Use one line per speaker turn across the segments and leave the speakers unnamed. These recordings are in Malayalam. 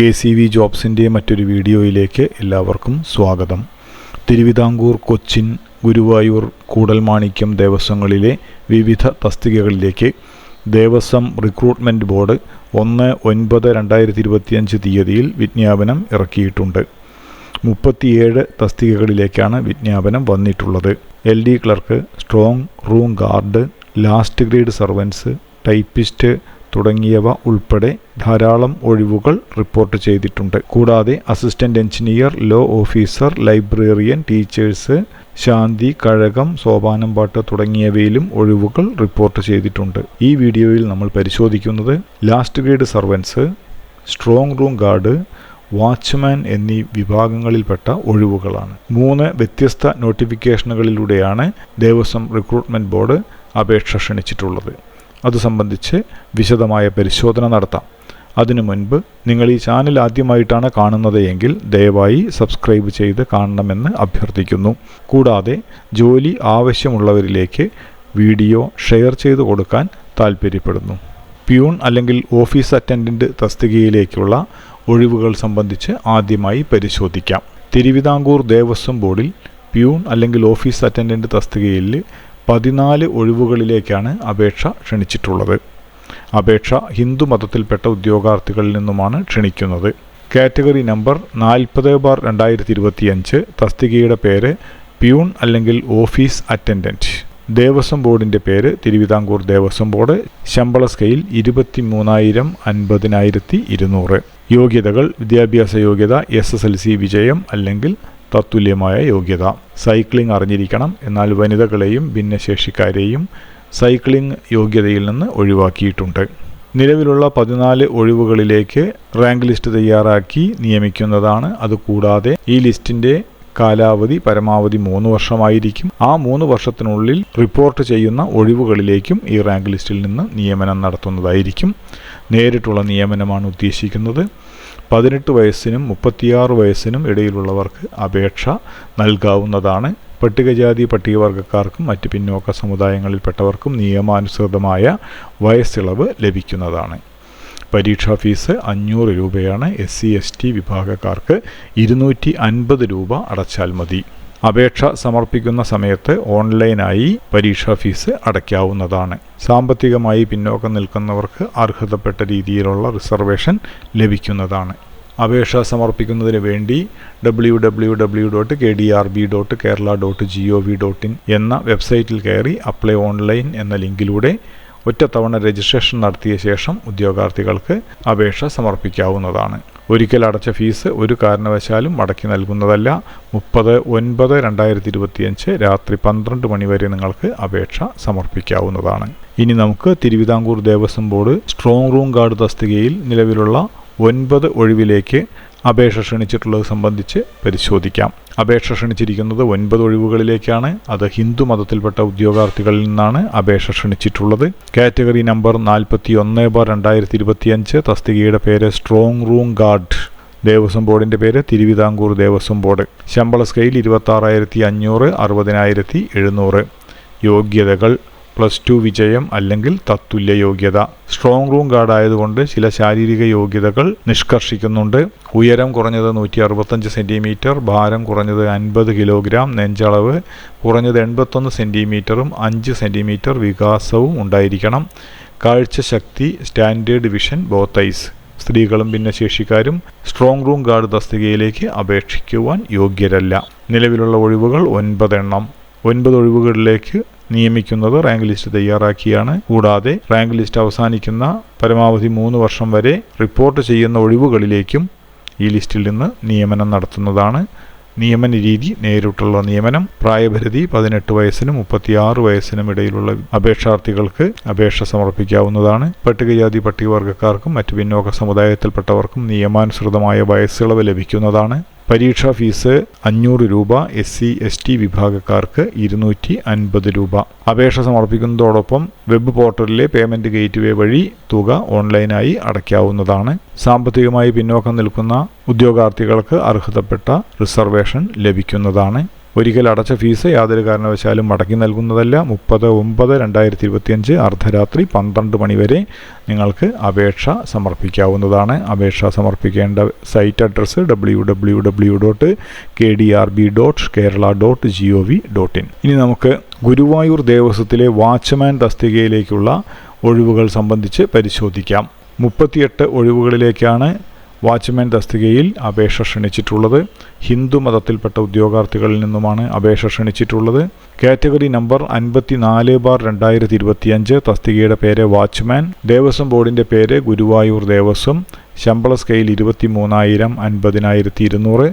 കെ സി വി ജോബ്സിന്റെ മറ്റൊരു വീഡിയോയിലേക്ക് എല്ലാവർക്കും സ്വാഗതം. തിരുവിതാംകൂർ കൊച്ചിൻ ഗുരുവായൂർ കൂടൽമാണിക്യം ദേവസ്വങ്ങളിലെ വിവിധ തസ്തികകളിലേക്ക് ദേവസ്വം റിക്രൂട്ട്മെന്റ് ബോർഡ് ഒന്ന് ഒൻപത് രണ്ടായിരത്തി ഇരുപത്തിയഞ്ച് തീയതിയിൽ വിജ്ഞാപനം ഇറക്കിയിട്ടുണ്ട്. മുപ്പത്തിയേഴ് തസ്തികകളിലേക്കാണ് വിജ്ഞാപനം വന്നിട്ടുള്ളത്. L D clerk strong room guard last grade servants typist തുടങ്ങിയവ ഉൾപ്പെടെ ധാരാളം ഒഴിവുകൾ റിപ്പോർട്ട് ചെയ്തിട്ടുണ്ട്. കൂടാതെ assistant engineer law officer librarian teachers ശാന്തി കഴകം സോപാനം പാട്ട് തുടങ്ങിയവയിലും ഒഴിവുകൾ റിപ്പോർട്ട് ചെയ്തിട്ടുണ്ട്. ഈ വീഡിയോയിൽ നമ്മൾ പരിശോധിക്കുന്നത് last grade servants strong room guard watchman എന്നീ വിഭാഗങ്ങളിൽപ്പെട്ട ഒഴിവുകളാണ്. മൂന്ന് വ്യത്യസ്ത നോട്ടിഫിക്കേഷനുകളിലൂടെയാണ് ദേവസ്വം റിക്രൂട്ട്മെന്റ് ബോർഡ് അപേക്ഷ ക്ഷണിച്ചിട്ടുള്ളത്. അത് സംബന്ധിച്ച് വിശദമായ പരിശോധന നടത്താം. അതിനു മുൻപ് നിങ്ങൾ ഈ ചാനൽ ആദ്യമായിട്ടാണ് കാണുന്നത് എങ്കിൽ ദയവായി സബ്സ്ക്രൈബ് ചെയ്ത് കാണണമെന്ന് അഭ്യർത്ഥിക്കുന്നു. കൂടാതെ ജോലി ആവശ്യമുള്ളവരിലേക്ക് വീഡിയോ ഷെയർ ചെയ്തു കൊടുക്കാൻ താൽപ്പര്യപ്പെടുന്നു. പ്യൂൺ അല്ലെങ്കിൽ ഓഫീസ് അറ്റൻഡന്റ് തസ്തികയിലേക്കുള്ള ഒഴിവുകൾ സംബന്ധിച്ച് ആദ്യമായി പരിശോധിക്കാം. തിരുവിതാംകൂർ ദേവസ്വം ബോർഡിൽ പ്യൂൺ അല്ലെങ്കിൽ ഓഫീസ് അറ്റൻഡന്റ് തസ്തികയിൽ പതിനാല് ഒഴിവുകളിലേക്കാണ് അപേക്ഷ ക്ഷണിച്ചിട്ടുള്ളത്. അപേക്ഷ ഹിന്ദു മതത്തിൽപ്പെട്ട ഉദ്യോഗാർത്ഥികളിൽ നിന്നുമാണ് ക്ഷണിക്കുന്നത്. കാറ്റഗറി നമ്പർ നാൽപ്പത് ബാർ രണ്ടായിരത്തി ഇരുപത്തിയഞ്ച് തസ്തികയുടെ പേര് പ്യൂൺ അല്ലെങ്കിൽ ഓഫീസ് അറ്റൻഡന്റ് ദേവസ്വം ബോർഡിന്റെ പേര് തിരുവിതാംകൂർ ദേവസ്വം ബോർഡ് ശമ്പള സ്കെയിൽ ഇരുപത്തി മൂന്നായിരം അൻപതിനായിരത്തി ഇരുന്നൂറ് യോഗ്യതകൾ വിദ്യാഭ്യാസ യോഗ്യത എസ് എസ് എൽ സി വിജയം അല്ലെങ്കിൽ തത്തുല്യമായ യോഗ്യത. സൈക്ലിംഗ് അറിഞ്ഞിരിക്കണം. എന്നാൽ വനിതകളെയും ഭിന്നശേഷിക്കാരെയും സൈക്ലിംഗ് യോഗ്യതയിൽ നിന്ന് ഒഴിവാക്കിയിട്ടുണ്ട്. നിലവിലുള്ള പതിനാല് ഒഴിവുകളിലേക്ക് റാങ്ക് ലിസ്റ്റ് തയ്യാറാക്കി നിയമിക്കുന്നതാണ്. അതുകൂടാതെ ഈ ലിസ്റ്റിന്റെ കാലാവധി പരമാവധി മൂന്ന് വർഷമായിരിക്കും. ആ മൂന്ന് വർഷത്തിനുള്ളിൽ റിപ്പോർട്ട് ചെയ്യുന്ന ഒഴിവുകളിലേക്കും ഈ റാങ്ക് ലിസ്റ്റിൽ നിന്ന് നിയമനം നടത്തുന്നതായിരിക്കും. നേരിട്ടുള്ള നിയമനമാണ് ഉദ്ദേശിക്കുന്നത്. പതിനെട്ട് വയസ്സിനും മുപ്പത്തിയാറ് വയസ്സിനും ഇടയിലുള്ളവർക്ക് അപേക്ഷ നൽകാവുന്നതാണ്. പട്ടികജാതി പട്ടികവർഗക്കാർക്കും മറ്റ് പിന്നോക്ക സമുദായങ്ങളിൽപ്പെട്ടവർക്കും നിയമാനുസൃതമായ വയസ്സിളവ് ലഭിക്കുന്നതാണ്. പരീക്ഷാ ഫീസ് അഞ്ഞൂറ് രൂപയാണ്. എസ് സി എസ് ടി വിഭാഗക്കാർക്ക് ഇരുന്നൂറ്റി അൻപത് രൂപ അടച്ചാൽ മതി. അപേക്ഷ സമർപ്പിക്കുന്ന സമയത്ത് ഓൺലൈനായി പരീക്ഷാ ഫീസ് അടയ്ക്കാവുന്നതാണ്. സാമ്പത്തികമായി പിന്നോക്കം നിൽക്കുന്നവർക്ക് അർഹതപ്പെട്ട രീതിയിലുള്ള റിസർവേഷൻ ലഭിക്കുന്നതാണ്. അപേക്ഷ സമർപ്പിക്കുന്നതിന് വേണ്ടി W W W dot K D R B dot Kerala dot G O V dot in എന്ന വെബ്സൈറ്റിൽ കയറി അപ്ലൈ ഓൺലൈൻ എന്ന ലിങ്കിലൂടെ ഒറ്റത്തവണ രജിസ്ട്രേഷൻ നടത്തിയ ശേഷം ഉദ്യോഗാർത്ഥികൾക്ക് അപേക്ഷ സമർപ്പിക്കാവുന്നതാണ്. ഒരിക്കൽ അടച്ച ഫീസ് ഒരു കാരണവശാലും മടക്കി നൽകുന്നതല്ല. മുപ്പത് ഒൻപത് രണ്ടായിരത്തി ഇരുപത്തിയഞ്ച് രാത്രി പന്ത്രണ്ട് മണിവരെ നിങ്ങൾക്ക് അപേക്ഷ സമർപ്പിക്കാവുന്നതാണ്. ഇനി നമുക്ക് Travancore Devaswom board strong room guard തസ്തികയിൽ നിലവിലുള്ള ഒൻപത് ഒഴിവിലേക്ക് അപേക്ഷ ക്ഷണിച്ചിട്ടുള്ളത് സംബന്ധിച്ച് പരിശോധിക്കാം. അപേക്ഷ ക്ഷണിച്ചിരിക്കുന്നത് ഒൻപത് ഒഴിവുകളിലേക്കാണ്. അത് ഹിന്ദു മതത്തിൽപ്പെട്ട ഉദ്യോഗാർത്ഥികളിൽ നിന്നാണ് അപേക്ഷ ക്ഷണിച്ചിട്ടുള്ളത്. കാറ്റഗറി നമ്പർ നാൽപ്പത്തി ഒന്ന് ബാർ രണ്ടായിരത്തി ഇരുപത്തിയഞ്ച് തസ്തികയുടെ പേര് സ്ട്രോങ് റൂം ഗാർഡ്. ദേവസ്വം ബോർഡിന്റെ പേര് തിരുവിതാംകൂർ ദേവസ്വം ബോർഡ്. ശമ്പള സ്കെയിൽ ഇരുപത്താറായിരത്തി അഞ്ഞൂറ് അറുപതിനായിരത്തി എഴുന്നൂറ് യോഗ്യതകൾ പ്ലസ് ടു വിജയം അല്ലെങ്കിൽ തത്തുല്യ യോഗ്യത. സ്ട്രോങ് റൂം ഗാർഡ് ആയതുകൊണ്ട് ചില ശാരീരിക യോഗ്യതകൾ നിഷ്കർഷിക്കുന്നുണ്ട്. ഉയരം കുറഞ്ഞത് നൂറ്റി അറുപത്തഞ്ച് സെന്റിമീറ്റർ ഭാരം കുറഞ്ഞത് അൻപത് കിലോഗ്രാം നെഞ്ചളവ് കുറഞ്ഞത് എൺപത്തൊന്ന് സെന്റിമീറ്ററും അഞ്ച് സെന്റിമീറ്റർ വികാസവും ഉണ്ടായിരിക്കണം. കാഴ്ചശക്തി സ്റ്റാൻഡേർഡ് വിഷൻ ബോത്തൈസ് സ്ത്രീകളും ഭിന്നശേഷിക്കാരും സ്ട്രോങ് റൂം ഗാർഡ് തസ്തികയിലേക്ക് അപേക്ഷിക്കുവാൻ യോഗ്യരല്ല. നിലവിലുള്ള ഒഴിവുകൾ ഒൻപതെണ്ണം. ഒൻപത് ഒഴിവുകളിലേക്ക് നിയമിക്കുന്നത് റാങ്ക് ലിസ്റ്റ് തയ്യാറാക്കിയാണ്. കൂടാതെ റാങ്ക് ലിസ്റ്റ് അവസാനിക്കുന്ന പരമാവധി മൂന്ന് വർഷം വരെ റിപ്പോർട്ട് ചെയ്യുന്ന ഒഴിവുകളിലേക്കും ഈ ലിസ്റ്റിൽ നിന്ന് നിയമനം നടത്തുന്നതാണ്. നിയമന രീതി നേരിട്ടുള്ള നിയമനം പ്രായപരിധി പതിനെട്ട് വയസ്സിനും മുപ്പത്തിയാറ് വയസ്സിനും ഇടയിലുള്ള അപേക്ഷാർത്ഥികൾക്ക് അപേക്ഷ സമർപ്പിക്കാവുന്നതാണ്. പട്ടികജാതി പട്ടികവർഗക്കാർക്കും മറ്റ് പിന്നോക്ക സമുദായത്തിൽപ്പെട്ടവർക്കും നിയമാനുസൃതമായ വയസ്സിളവ് ലഭിക്കുന്നതാണ്. പരീക്ഷാ ഫീസ് അഞ്ഞൂറ് രൂപ എസ് സി എസ് ടി വിഭാഗക്കാർക്ക് ഇരുന്നൂറ്റി അൻപത് രൂപ. അപേക്ഷ സമർപ്പിക്കുന്നതോടൊപ്പം വെബ് പോർട്ടലിലെ പേയ്മെന്റ് ഗേറ്റ്വേ വഴി തുക ഓൺലൈനായി അടയ്ക്കാവുന്നതാണ്. സാമ്പത്തികമായി പിന്നോക്കം നിൽക്കുന്ന ഉദ്യോഗാർത്ഥികൾക്ക് അർഹതപ്പെട്ട റിസർവേഷൻ ലഭിക്കുന്നതാണ്. ഒരിക്കൽ അടച്ച ഫീസ് യാതൊരു കാരണവശാലും മടക്കി നൽകുന്നതല്ല. മുപ്പത് ഒമ്പത് രണ്ടായിരത്തി ഇരുപത്തിയഞ്ച് അർദ്ധരാത്രി പന്ത്രണ്ട് മണിവരെ നിങ്ങൾക്ക് അപേക്ഷ സമർപ്പിക്കാവുന്നതാണ്. അപേക്ഷ സമർപ്പിക്കേണ്ട site address W W dot K D R B dot Kerala dot G O V dot in ഇനി നമുക്ക് ഗുരുവായൂർ ദേവസ്വത്തിലെ വാച്ച്മാൻ തസ്തികയിലേക്കുള്ള ഒഴിവുകൾ സംബന്ധിച്ച് പരിശോധിക്കാം. മുപ്പത്തിയെട്ട് ഒഴിവുകളിലേക്കാണ് വാച്ച്മാൻ തസ്തികയിൽ അപേക്ഷ ക്ഷണിച്ചിട്ടുള്ളത് ഹിന്ദു മതത്തിൽപ്പെട്ട ഉദ്യോഗാർത്ഥികളിൽ നിന്നുമാണ് അപേക്ഷ ക്ഷണിച്ചിട്ടുള്ളത്. കാറ്റഗറി നമ്പർ അൻപത്തി നാല് ബാർ രണ്ടായിരത്തി ഇരുപത്തിയഞ്ച് തസ്തികയുടെ പേര് വാച്ച്മാൻ ദേവസ്വം ബോർഡിന്റെ പേര് ഗുരുവായൂർ ദേവസ്വം ശമ്പള സ്കെയിൽ ഇരുപത്തി മൂന്നായിരം അൻപതിനായിരത്തി ഇരുന്നൂറ്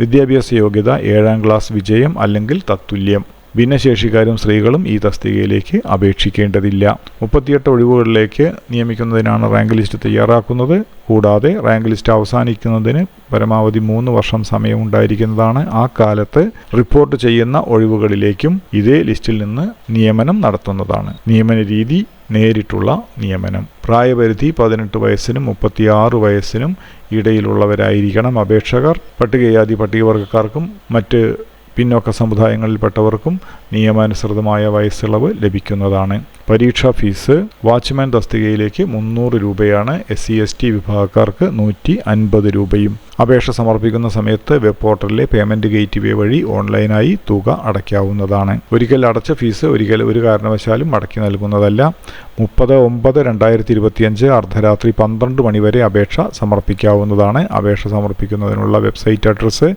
വിദ്യാഭ്യാസ യോഗ്യത ഏഴാം ക്ലാസ് വിജയം അല്ലെങ്കിൽ തത്തുല്യം. ഭിന്നശേഷിക്കാരും സ്ത്രീകളും ഈ തസ്തികയിലേക്ക് അപേക്ഷിക്കേണ്ടതില്ല. മുപ്പത്തിയെട്ട് ഒഴിവുകളിലേക്ക് നിയമിക്കുന്നതിനാണ് റാങ്ക് ലിസ്റ്റ് തയ്യാറാക്കുന്നത്. കൂടാതെ റാങ്ക് ലിസ്റ്റ് അവസാനിക്കുന്നതിന് പരമാവധി മൂന്ന് വർഷം സമയമുണ്ടായിരിക്കുന്നതാണ് ആ കാലത്ത് റിപ്പോർട്ട് ചെയ്യുന്ന ഒഴിവുകളിലേക്കും ഇതേ ലിസ്റ്റിൽ നിന്ന് നിയമനം നടത്തുന്നതാണ്. നിയമന രീതി നേരിട്ടുള്ള നിയമനം. പ്രായപരിധി പതിനെട്ട് വയസ്സിനും മുപ്പത്തിയാറ് വയസ്സിനും ഇടയിലുള്ളവരായിരിക്കണം അപേക്ഷകർ. പട്ടികജാതി പട്ടികവർഗക്കാർക്കും മറ്റ് പിന്നോക്ക സമുദായങ്ങളിൽപ്പെട്ടവർക്കും നിയമാനുസൃതമായ വയസ്സിളവ് ലഭിക്കുന്നതാണ്. പരീക്ഷാ ഫീസ് വാച്ച്മാൻ തസ്തികയിലേക്ക് മുന്നൂറ് രൂപയാണ് എസ് സി എസ് ടി വിഭാഗക്കാർക്ക് നൂറ്റി അൻപത് രൂപയും. അപേക്ഷ സമർപ്പിക്കുന്ന സമയത്ത് വെബ് പോർട്ടലിലെ പേയ്മെന്റ് ഗേറ്റ്വേ വഴി ഓൺലൈനായി തുക അടയ്ക്കാവുന്നതാണ്. ഒരിക്കൽ അടച്ച ഫീസ് ഒരിക്കൽ ഒരു കാരണവശാലും മടക്കി നൽകുന്നതല്ല. മുപ്പത് ഒമ്പത് രണ്ടായിരത്തി ഇരുപത്തിയഞ്ച് അർദ്ധരാത്രി പന്ത്രണ്ട് മണിവരെ അപേക്ഷ സമർപ്പിക്കാവുന്നതാണ്. അപേക്ഷ സമർപ്പിക്കുന്നതിനുള്ള website address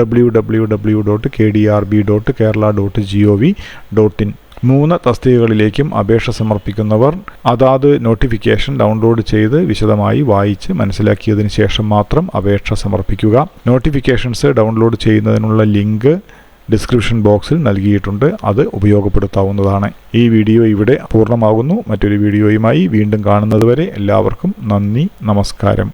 W W W dot K D R B dot Kerala dot G O V dot in മൂന്ന് തസ്തികകളിലേക്കും അപേക്ഷ സമർപ്പിക്കുന്നവർ അതാത് നോട്ടിഫിക്കേഷൻ ഡൗൺലോഡ് ചെയ്ത് വിശദമായി വായിച്ച് മനസ്സിലാക്കിയതിന് ശേഷം മാത്രം അപേക്ഷ സമർപ്പിക്കുക. നോട്ടിഫിക്കേഷൻസ് ഡൗൺലോഡ് ചെയ്യുന്നതിനുള്ള ലിങ്ക് ഡിസ്ക്രിപ്ഷൻ ബോക്സിൽ നൽകിയിട്ടുണ്ട്. അത് ഉപയോഗപ്പെടുത്താവുന്നതാണ്. ഈ വീഡിയോ ഇവിടെ പൂർണമാകുന്നു. മറ്റൊരു വീഡിയോയുമായി വീണ്ടും കാണുന്നതുവരെ എല്ലാവർക്കും നന്ദി നമസ്കാരം.